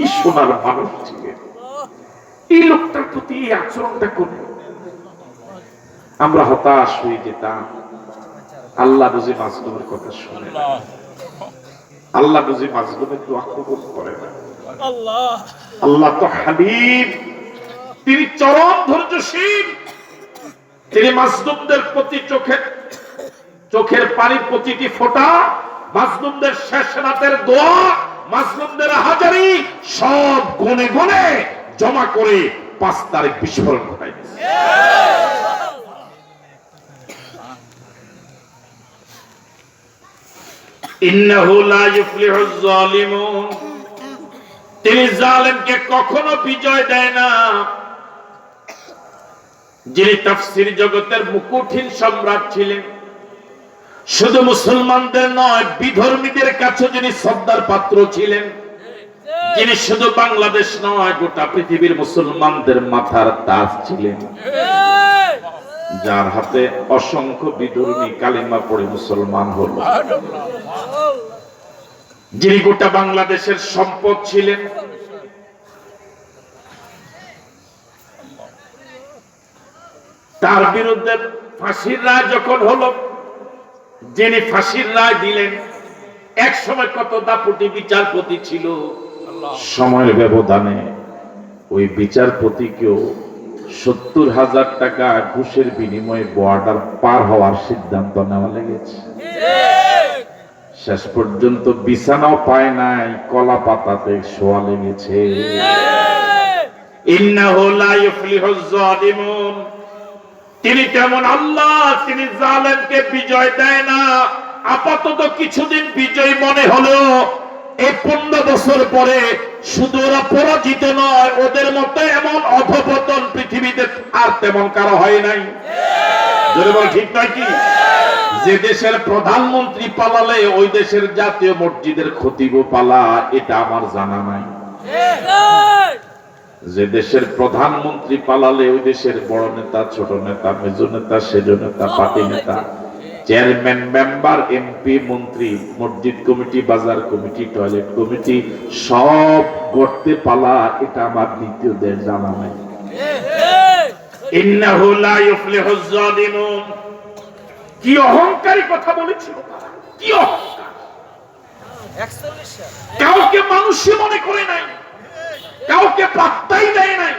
কি সোনার মানুষ ছিলেন এই লোকটার প্রতি এই আচরণটা করে আমরা হতাশ হয়ে যেতাম। আল্লাহ বুঝি মাজলুমের কথা শুনে আল্লাহ বুঝি মাজলুমের দোয়া কবুল করে না। আল্লাহ তো হালিম তিনি চরম ধৈর্যশীল। তিনি মাজলুমদের প্রতি চোখের চোখের পানি প্রতিটি ফোটা মাজলুমদের শেষ রাতের দোয়া মাজলুমদের হাজারি সব গনে গনে জমা করে পাঁচ তারিখ বিস্ফোরণ ঘটাই তিনি জালেমকে কখনো বিজয় দেয় না। যিনি তাফসির জগতের মুকুটহীন সম্রাট ছিলেন। শুধু মুসলমানদের নয়, বিধর্মীদের কাছে যিনি শ্রদ্ধার পাত্র ছিলেন, যিনি শুধু বাংলাদেশ নয়, গোটা পৃথিবীর মুসলমানদের মাথার তাজ ছিলেন। যার হাতে অসংখ্য বিধর্মী কালিমা পড়ে মুসলমান হল। যিনি গোটা বাংলাদেশের সম্পদ ছিলেন, তার বিরুদ্ধে ফাঁসির রায় যখন হলো যিনি ফাঁসির রায় দিলেন এক সময় কত দাপুটি বিচারপতি ছিল? সময়ের ব্যবধানে ওই বিচারপতিকেও সত্তর হাজার টাকা ঘুষের বিনিময়ে বর্ডার পার হওয়ার সিদ্ধান্ত নেওয়া লেগেছে। শেষ পর্যন্ত বিছানাও পায় নাই কলা পাতাতে শোয়া লেগেছে। ইন্নাহু লা ইফলিহুজ জালিমুন। তিনি তেমন আল্লাহ, তিনি জালেমকে বিজয় দেয় না। আপাতত কিছুদিন বিজয় মনে হলো। এই পনেরো বছর পরে শুধু ওরা পরাজিত নয়, ওদের মতো এমন অধপতন পৃথিবীতে আর তেমন কারও হয় নাই। ঠিক নয় কি? যে দেশের প্রধানমন্ত্রী পালালে ওই দেশের জাতীয় মসজিদের খতিব পালা, এটা আমার জানা নাই। যে দেশের প্রধানমন্ত্রী পালালে ওই দেশের বড় নেতা ছোট নেতা মেজ নেতা সেজ নেতা পার্টি নেতা চেয়ারম্যান মেম্বার এমপি মন্ত্রী মসজিদ কমিটি বাজার কমিটি টয়লেট কমিটি সব গড়তে পালা এটা আমার দ্বিতীয়দের জানা নাই। কি অহংকারী কথা বলেছিল কি অহংকার। কাউকে মানুষই মনে করে নাই। কাউকে পাত্তাই দেয় নাই।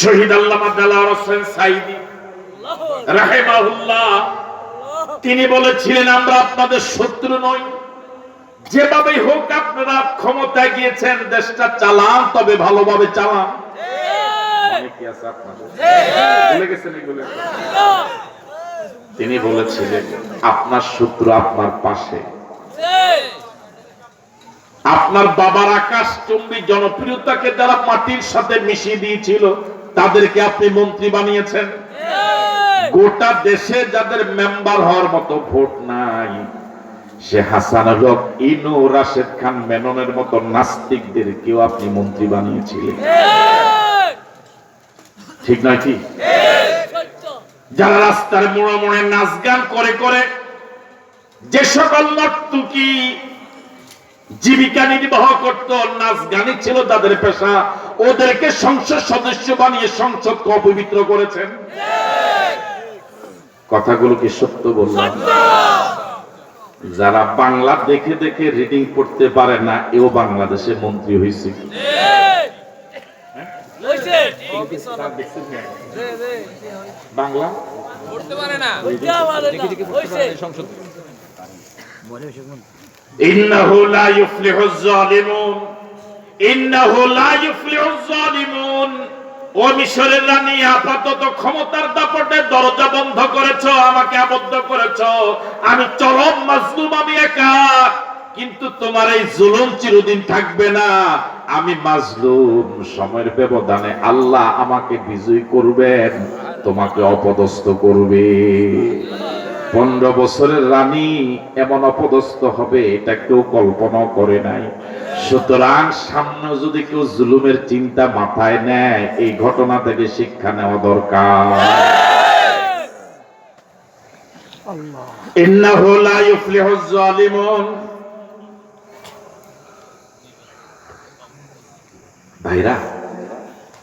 শহীদ আল্লামা দালার হোসেন সাইদি রাহেমাহুল্লাহ, তিনি বলেছিলেন, আমরা আপনাদের শত্রু নই। যেভাবেই হোক আপনারা ক্ষমতায় গিয়েছেন, দেশটা চালান, তবে ভালোভাবে চালান? তিনি বলেছিলেন, আপনার শত্রু আপনার পাশে। আপনার বাবার আকাশ চুম্বী জনপ্রিয়তাকে যারা মাটির সাথে মিশিয়ে দিয়েছিল তাদেরকে আপনি মন্ত্রী বানিয়েছেন। গোটা দেশে যাদের মেম্বার হওয়ার মতো ভোট নাই সে হাসান হক ইনু রাশেদ খান মেননের মতো নাস্তিকদের কেউ আপনি মন্ত্রী বানিয়েছিলেন? ঠিক নয় কি? যারা রাস্তার মোড়ে মোড়ে নাচ গান করে করে যে সকল নর্তুকি জীবিকা নির্বাহ করত নাচ গানই ছিল তাদের পেশা। ওদেরকে সংসদ সদস্য বানিয়ে সংসদকে অপবিত্র করেছেন। কথাগুলো কি সত্য বললাম? যারা বাংলা দেখে দেখে রিডিং পড়তে পারে না এও বাংলাদেশে মন্ত্রী হয়েছে বাংলা? إنه لا يفلح الظالمون إنه لا يفلح الظالمون ও মিশরের রানী আপাতত ক্ষমতার দাপটে দরজা বন্ধ করেছো আমাকে আবদ্ধ করেছো আমি চরম মাজলুম আমি একা কিন্তু তোমার এই জুলুম চিরদিন থাকবে না আমি মাজলুম সময়ের ব্যবধানে আল্লাহ আমাকে বিজয় করবেন তোমাকে অপদস্থ করবে পনেরো বছরের রানী এমন অপদস্থ হবে এটা কেউ কল্পনা করে নাই। সুতরাং সামনে যদি কেউ জুলুমের চিন্তা মাথায় নেয় এই ঘটনা থেকে শিক্ষা নেওয়া দরকার। ভাইরা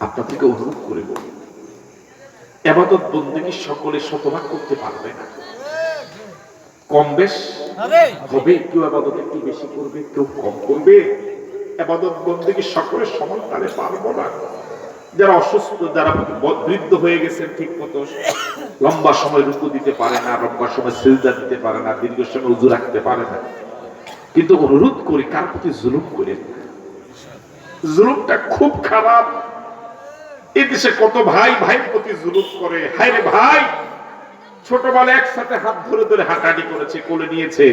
আপনাদেরকে অনুরোধ করে বলি তো বন্দুকি সকলে শতভাগ করতে পারবে না। কম বেশ। হবে কেউ আবাদত একটু বেশি করবে কেউ কম করবে। আবাদত বন্দী সকলের সমান তারে পারব না? যারা অসুস্থ যারা বৃদ্ধ হয়ে গেছেন ঠিক মতো লম্বা সময় রুকু দিতে পারে না লম্বা সময় সিজদা দিতে পারে না দীর্ঘ সময় উজু রাখতে পারে না। কিন্তু অনুরোধ করি কার প্রতি জুলুম করেন না। জুলুমটা খুব খারাপ। এই দেশে কত ভাই ভাই প্রতি জুলুম করে? হায় রে ভাই! ছোটবেলায় একসাথে হাত ধরে ধরে হাঁটাহাঁটি করেছে, কোলে নিয়েছে।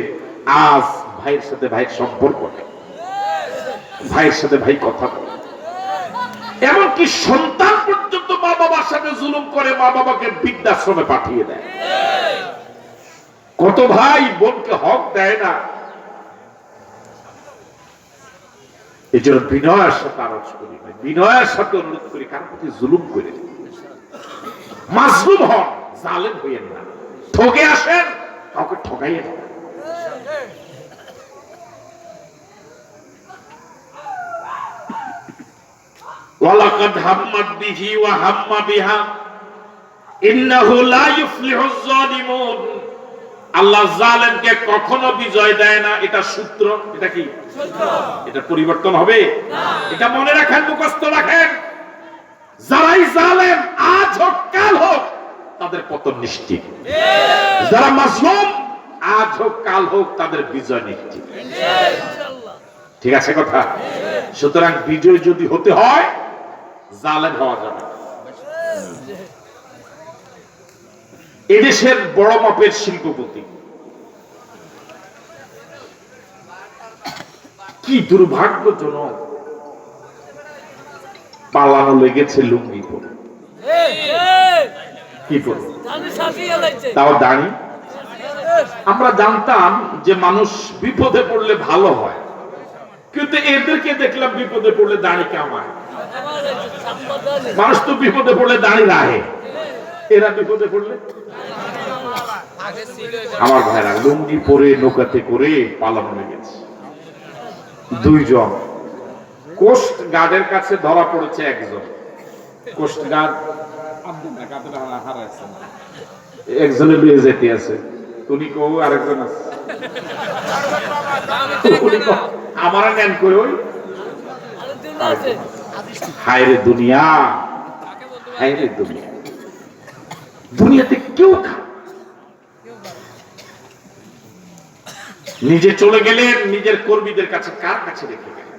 আজ ভাইয়ের সাথে ভাইয়ের সম্পর্ক ভাইয়ের সাথে ভাই কথা বলে। এমনকি সন্তান পর্যন্ত মা বাবার সাথে জুলুম করে মা বাবাকে বৃদ্ধাশ্রমে পাঠিয়ে দেয়। কত ভাই বোনকে হক দেয় না। এই জন্য বিনয়ের সাথে আরজ করি, বিনয়ের সাথে অনুরোধ করি কার প্রতি জুলুম করে। মাজলুম হন। জালেম হইয়েন না। ঠকে আসেন কাউকে ঠকাইয়েন না ওয়ালাকাদ হাম্মাত বিহি ওয়া হাম্মা বিহা ইন্নাহু লা জালিমুন আল্লাহ জালেমকে কখনো বিজয় দেয় না এটা সূত্র এটা কি? এটা পরিবর্তন হবে? এটা মনে রাখেন মুখস্থ রাখেন। যারাই জালেম আজ হোক কাল হোক তাদের পতন নিশ্চিত। যারা মাজলুম আজ হোক, কাল হোক, তাদের বিজয় নিশ্চিত। ঠিক আছে কথা? সুতরাং বিজয় যদি হতে হয়, জালেম হওয়া যাবে। এদেশের বড় মাপের শিল্পপতি। কি দুর্ভাগ্যজনক। পালানো লেগেছে লুঙ্গি পরে। কি তাও দাঁড়ি। আমরা জানতাম যে মানুষ বিপদে পড়লে ভালো হয়। কিন্তু এদেরকে দেখলাম বিপদে পড়লে দাঁড়ি কামায় মানুষ তো বিপদে পড়লে দাঁড়ি রাহে এরা বিপদে পড়লে? আমার ভাইরা লুঙ্গি পরে নৌকাতে করে পালানো গেছে। দুইজন। কোস্ট গার্ডের কাছে ধরা পড়েছে একজন। কোস্ট গার্ড একজনে যেতে আছে। কো আরেকজন আছে। আমারা জ্ঞান করে ওই? দুনিয়া দুনিয়া। দুনিয়াতে কেউ নিজে চলে গেলেন, নিজের কর্মীদের কাছে কার কাছে রেখে গেলেন?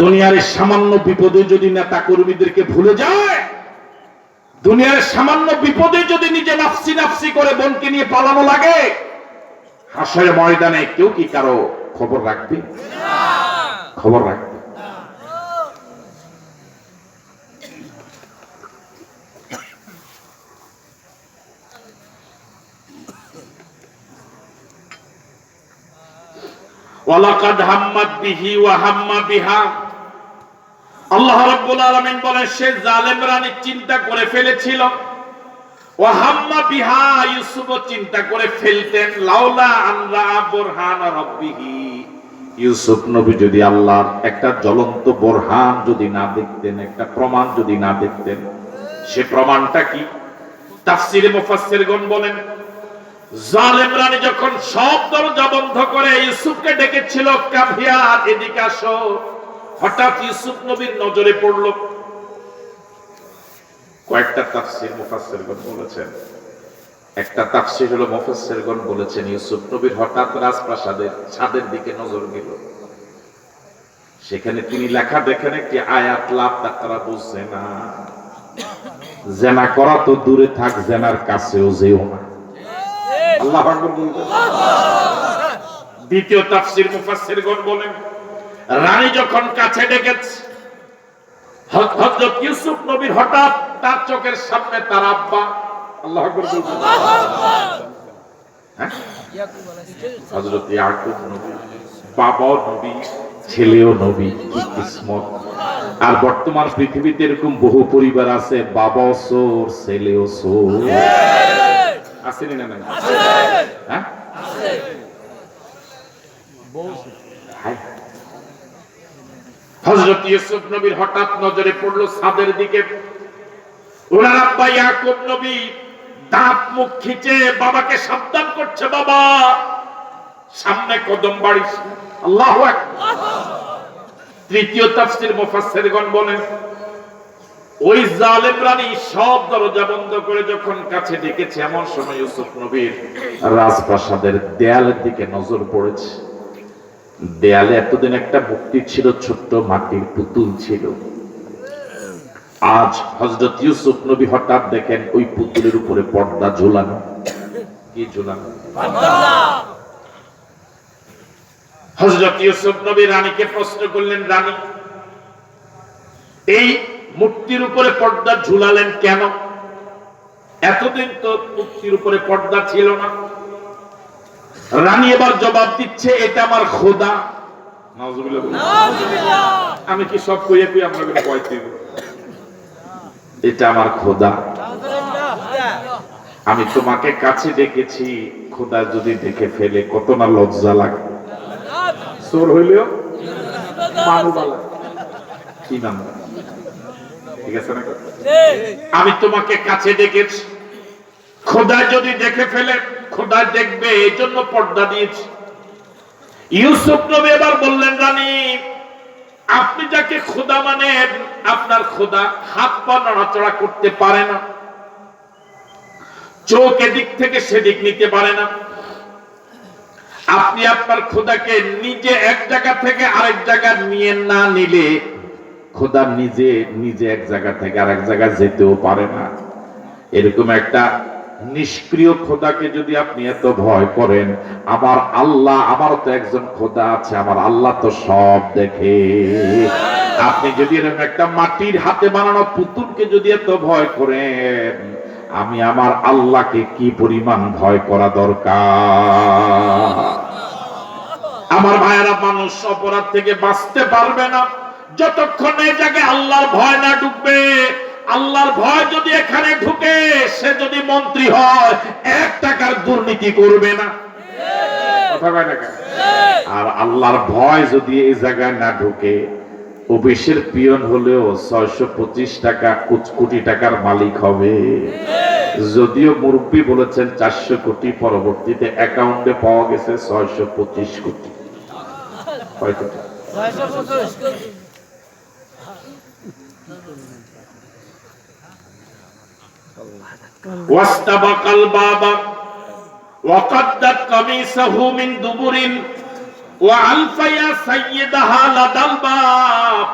দুনিয়ার সামান্য বিপদে যদি নেতা কর্মীদেরকে ভুলে যায়, দুনিয়ার সামান্য বিপদে যদি নিজে নাফসি নাফসি করে বোনকে নিয়ে পালানো লাগে হাসের ময়দানে কেউ কি কারও খবর রাখবে? খবর রাখবে। ওয়ালাকাদ হাম্মাত বিহি ওয়া হাম্মা বিহা। আল্লাহ রাব্বুল আলামিন বলেন, সে জালেম রানী চিন্তা করে ফেলেছিল। ওয়া হাম্মা বিহা ইউসুফ চিন্তা করে ফেলতেন লাউলা আনরা বুরহান রাব্বিহি। ইউসুফ নবী যদি আল্লাহর একটা জ্বলন্ত বোরহান যদি না দেখতেন, একটা প্রমাণ যদি না দেখতেন, সে প্রমাণটা কি? তাফসিরে মুফাসসিরগণ বলেন জালেম যখন সব দরজা বন্ধ করে ইউসুফকে ডেকেছিল কাভিয়া এদিকে আসো। হঠাৎ ইউসুফ নবীর নজরে পড়ল। কয়েকটা তাফসির মুফাসসিরগণ বলেছেন। একটা তাফসির হলো মুফাসসিরগণ বলেছেন, ইউসুফ নবীর হঠাৎ রাজপ্রাসাদের ছাদের দিকে নজর গেল। সেখানে তিনি লেখা দেখেন, একটি আয়াত, লাভ তারা বুঝছে না জেনা করা তো দূরে থাক, জেনার কাছেও যেও না। আল্লাহ দ্বিতীয় তাফসির বলেন, রানী যখন কাছে ডেকেছে হয- হযরত ইউসুফ নবীর হঠাৎ তার চোখের সামনে তার আব্বা, আল্লাহ হ্যাঁ? ইয়াকুব নবী নবী, ছেলেও নবী, কি কিসমত। আর বর্তমান পৃথিবীতে এরকম বহু পরিবার আছে, বাবাও সোর ছেলেও সোর আসেনি না নাই হ্যাঁ? হায়। হযরত ইউসুফ নবীর হঠাৎ নজরে পড়ল ছাদের দিকে। ওনার আব্বা ইয়াকুব নবী দাঁত মুখ খিচে বাবাকে সাবধান করছে বাবা। সামনে কদম বাড়িস। আল্লাহু আকবার। তৃতীয় তাফসীর মুফাসসিরগণ বলেন ওই জালেম রানী সব দরজা বন্ধ করে যখন কাছে ডেকেছে, এমন সময় ইউসুফ নবীর রাজপ্রাসাদের দেয়ালের দিকে নজর পড়েছে। দেয়ালে এতদিন একটা মুক্তি ছিল, ছোট্ট মাটির পুতুল ছিল। আজ হজরত ইউসুফ নবী হঠাৎ দেখেন ওই পুতুলের উপরে পর্দা ঝোলানো। কি ঝোলানো? হজরত ইউসুফ নবী রানীকে প্রশ্ন করলেন, রানী, এই মূর্তির উপরে পর্দা ঝুলালেন কেন? এতদিন তো মূর্তির উপরে পর্দা ছিল না। রানী এবার জবাব দিচ্ছে এটা আমার খোদা। আমি কি সব কইয়া কই আপনাকে কয়তে দেব? এটা আমার খোদা। আমি তোমাকে কাছে দেখেছি খোদা যদি দেখে ফেলে কত না লজ্জা লাগে। চোর হইলেও মানুবালা কি নাম? আছে না আমি তোমাকে কাছে ডেকেছি। খোদা যদি দেখে ফেলে খোদা দেখবে এই জন্য পর্দা দিয়েছি। ইউসুফ নবী এবার বললেন রানী আপনি যাকে খোদা মানেন আপনার খোদা হাত পা নড়াচড়া করতে পারে না। চোখ এদিক থেকে সেদিক নিতে পারে না। আপনি আপনার খোদাকে নিজে এক জায়গা থেকে আরেক জায়গা নিয়ে না নিলে খোদা নিজে নিজে এক জায়গা থেকে আরেক জায়গা যেতেও পারে না। এরকম একটা নিষ্ক্রিয় খোদাকে যদি আপনি এত ভয় করেন, আমার আল্লাহ, আমার তো একজন খোদা আছে, আমার আল্লাহ তো সব দেখে। আপনি যদি এরকম একটা মাটির হাতে বানানো পুতুলকে যদি এত ভয় করেন, আমি আমার আল্লাহকে কি পরিমাণ ভয় করা দরকার? আমার ভাইয়েরা, মানুষ অপরাধ থেকে বাঁচতে পারবে না। যতক্ষণ এই জায়গায় আল্লাহর ভয় না ঢুকবে, আল্লাহর ভয় যদি এখানে ঢুকে, সে যদি মন্ত্রী হয়, এক টাকার দুর্নীতি করবে না। আর আল্লাহর ভয় যদি এই জায়গায় না ঢুকে, অফিসের পিয়ন হলেও ছয়শো পঁচিশ টাকা কোটি টাকার মালিক হবে। যদিও মুরব্বী বলেছেন চারশো কোটি পরবর্তীতে অ্যাকাউন্টে পাওয়া গেছে ছয়শো পঁচিশ কোটি। কয় কোটি। واستبق الباب وقدت قميصه من دبر وألف يا سيدها لدى الباب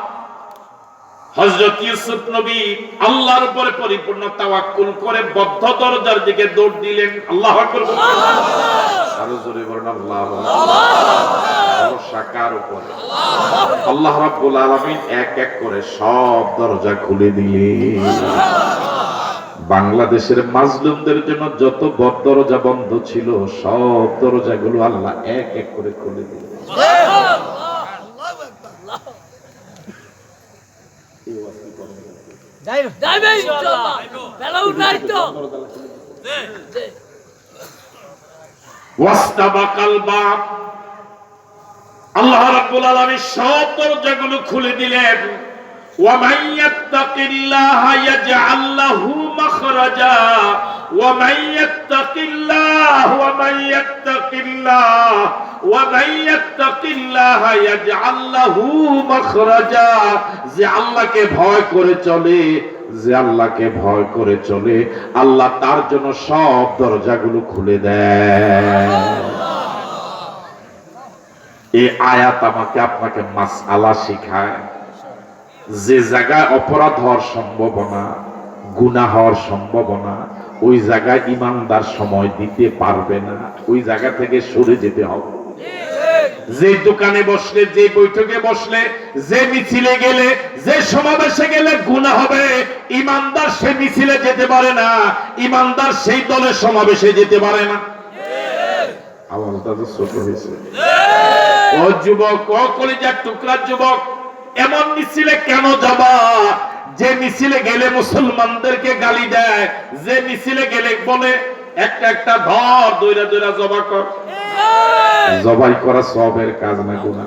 হযরত ইউসুফ নবী আল্লাহর উপরে পরিপূর্ণ তাওয়াক্কুল করে বদ্ধ দরজার দিকে দৌড় দিলেন আল্লাহু আকবার বলুন। আরো জোরে বলুন আল্লাহু আকবার ভরসা কার উপরে আল্লাহ রাব্বুল আলামিন এক এক করে সব দরজা খুলে দিলেন বাংলাদেশের মাজলুমদের জন্য যত বদ দরজা বন্ধ ছিল, সব দরজাগুলো আল্লাহ এক এক করে খুলে দিল আল্লাহ রাব্বুল আলামিন সব দরজাগুলো খুলে দিলেন। ومن يتق الله يجعل له مخرجا ومن يتق الله ومن يتق الله ومن يتق الله يجعل له مخرجا যে আল্লাহকে ভয় করে চলে যে আল্লাহকে ভয় করে চলে আল্লাহ তার জন্য সব দরজাগুলো খুলে দেয় এই আয়াত আমাকে আপনাকে মাস আলা শিখায় যে জায়গায় অপরাধ হওয়ার সম্ভাবনা, গুনাহ হওয়ার সম্ভাবনা, ওই জায়গায় ইমানদার সময় দিতে পারবে না। ওই জায়গা থেকে সরে যেতে হবে। যে দোকানে বসলে, যে বৈঠকে বসলে, যে মিছিলে গেলে, যে সমাবেশে গেলে গুনাহ হবে। ইমানদার সে মিছিলে যেতে পারে না, ইমানদার সেই দলের সমাবেশে যেতে পারে না। আওয়াজটা তো ছোট হয়েছে। ও যুবক, ও কলিজার টুকরার যুবক এমন মিছিলে কেন যাবা? যে মিছিলে গেলে মুসলমানদেরকে গালি দেয় যে মিছিলে গেলে বলে একটা একটা ধর দইরা দইরা জবা কর। জবাই করা সবের কাজ না গুণা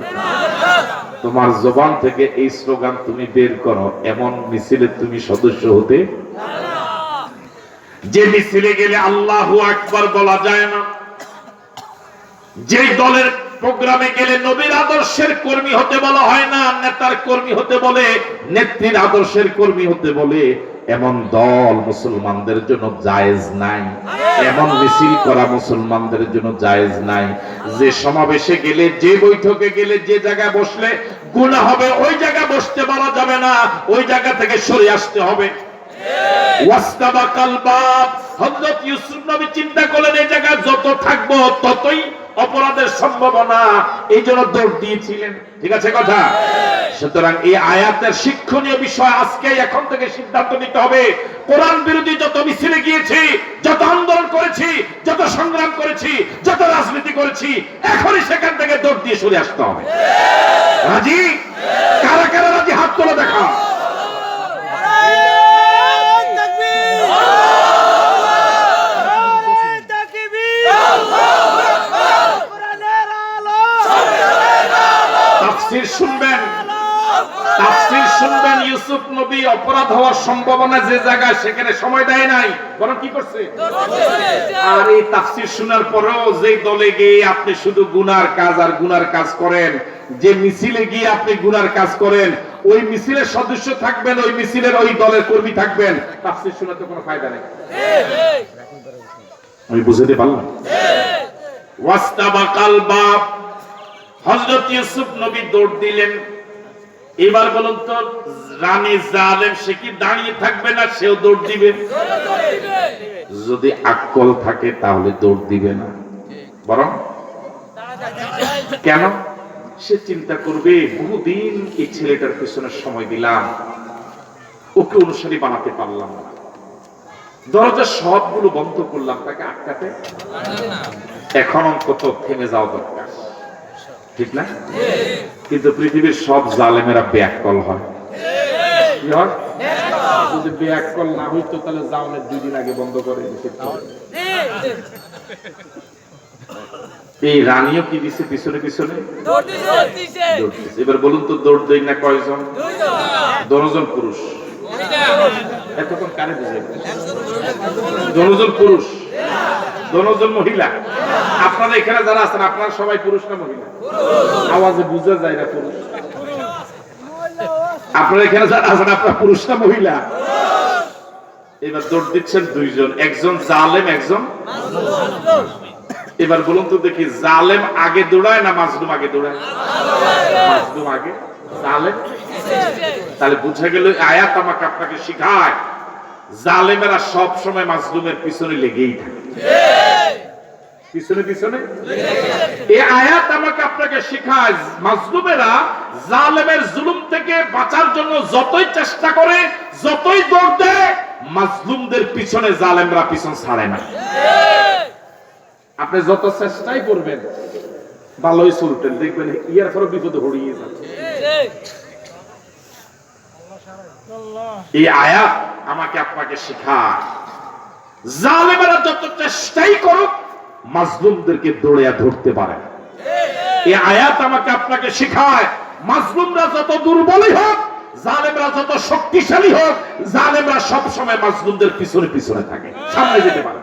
তোমার জবান থেকে এই স্লোগান তুমি বের করো এমন মিছিলে তুমি সদস্য হতে? যে মিছিলে গেলে আল্লাহ আকবার বলা যায় না। যে দলের প্রোগ্রামে গেলে নবীর আদর্শের কর্মী হতে বলা হয় না, নেতার কর্মী হতে বলে, নেত্রীর আদর্শের কর্মী হতে বলে। এমন দল মুসলমানদের জন্য জায়েজ নাই। এমন মিছিল করা মুসলমানদের জন্য জায়েজ নাই। যে সমাবেশে গেলে, যে বৈঠকে গেলে, যে জায়গায় বসলে গুনাহ হবে, ওই জায়গায় বসতে বলা যাবে না। ওই জায়গা থেকে সরে আসতে হবে। ওয়াস্তাবাকাল বাব। হযরত ইউসুফ নবী চিন্তা করলেন, এই জায়গায় যত থাকব ততই অপরাধের সম্ভাবনা, এই জন্য দৌড় দিয়েছিলেন। ঠিক আছে কথা? সুতরাং এই আয়াতের শিক্ষণীয় বিষয় আজকে এখন থেকে সিদ্ধান্ত নিতে হবে। কোরআন বিরোধী যত মিছিলে গিয়েছি, যত আন্দোলন করেছি, যত সংগ্রাম করেছি, যত রাজনীতি করেছি, এখনই সেখান থেকে দৌড় দিয়ে সরে আসতে হবে। রাজি? কারা কারা রাজি? হাত তোলা দেখা শুনবেন। তাফসীর শুনবেন, ইউসুফ নবী অপরাধ হওয়ার সম্ভাবনা যে জায়গায় সেখানে সময় দেয় নাই। বরং কি করছে? আর এই তাফসীর শোনার পরেও যে দলে গিয়ে আপনি শুধু গুনার কাজ আর গুনার কাজ করেন, যে মিছিলে গিয়ে আপনি গুনার কাজ করেন, ওই মিছিলের সদস্য থাকবেন, ওই মিছিলের ওই দলের কর্মী থাকবেন, তাফসীর শোনাতে কোনো ফায়দা নেই। আমি বুঝাতে পারলাম? ওয়াস্তাবাকাল বাপ হযরত ইউসুফ নবী দৌড় দিলেন। এবার বলুন তো, রানী জালেম, সে কি দাঁড়িয়ে থাকবে না, সেও দৌড় দিবে? যদি আক্কল থাকে, তাহলে দৌড় দিবে না। বরং কেন? সে চিন্তা করবে, বহুদিন এই ছেলেটার পিছনে সময় দিলাম। ওকে অনুসারী বানাতে পারলাম না। দরজা সবগুলো বন্ধ করলাম, তাকে আটকাতে। এখন অন্তত থেমে যাওয়া দরকার। ঠিক না? কিন্তু পৃথিবীর সব জালেমেরা ব্যাককল হয়। কি হয়? যদি ব্যাককল না হইতো, তাহলে জালেমের দুই দিন আগে বন্ধ করে এই রানীও কি দিছে পিছনে পিছনে? এবার বলুন তো, দৌড় দেই না কয়জন? দশজন পুরুষ। এতক্ষণ কারে বুঝে দশজন পুরুষ। দশজন মহিলা। আপনারা এখানে যারা আছেন, আপনারা সবাই পুরুষ না মহিলা? আওয়াজে বুঝা যায় না পুরুষ। আপনারা এখানে যারা আছেন, আপনারা পুরুষ না মহিলা? এবার দৌড় দিচ্ছেন দুইজন। একজন জালেম, একজন এবার বলুন তো দেখি, জালেম আগে দৌড়ায় না মাজলুম আগে দৌড়ায়? মাজলুম আগে, জালেম। তাহলে বুঝা গেল আয়াত আমাকে আপনাকে শিখায়। জালেমেরা সব সময় মাজলুমের পিছনে লেগেই থাকে। পিছনে পিছনে? এই আয়াত আমাকে আপনাকে শিখায়, মাজলুমেরা জালেমের জুলুম থেকে বাঁচার জন্য যতই চেষ্টা করে, যতই দৌড় দেয়, মাজলুমদের পিছনে জালেমরা পিছন ছাড়ে না। আপনি যত চেষ্টাই করবেন, ভালোই চলতেন। দেখবেন ইয়ার পরে বিপদে হড়িয়ে যাচ্ছে। এই আয়াত আমাকে আপনাকে শেখায় জালেমেরা যত চেষ্টাই করুক মাজলুমদেরকে দৌড়িয়া ধরতে পারে এ এই আয়াত আমাকে আপনাকে শিখায় মাজলুমরা যত দুর্বলই হোক জালেমরা যত শক্তিশালী হোক জালেমরা সবসময় মাজলুমদের পিছনে পিছনে থাকে সামনে যেতে পারে।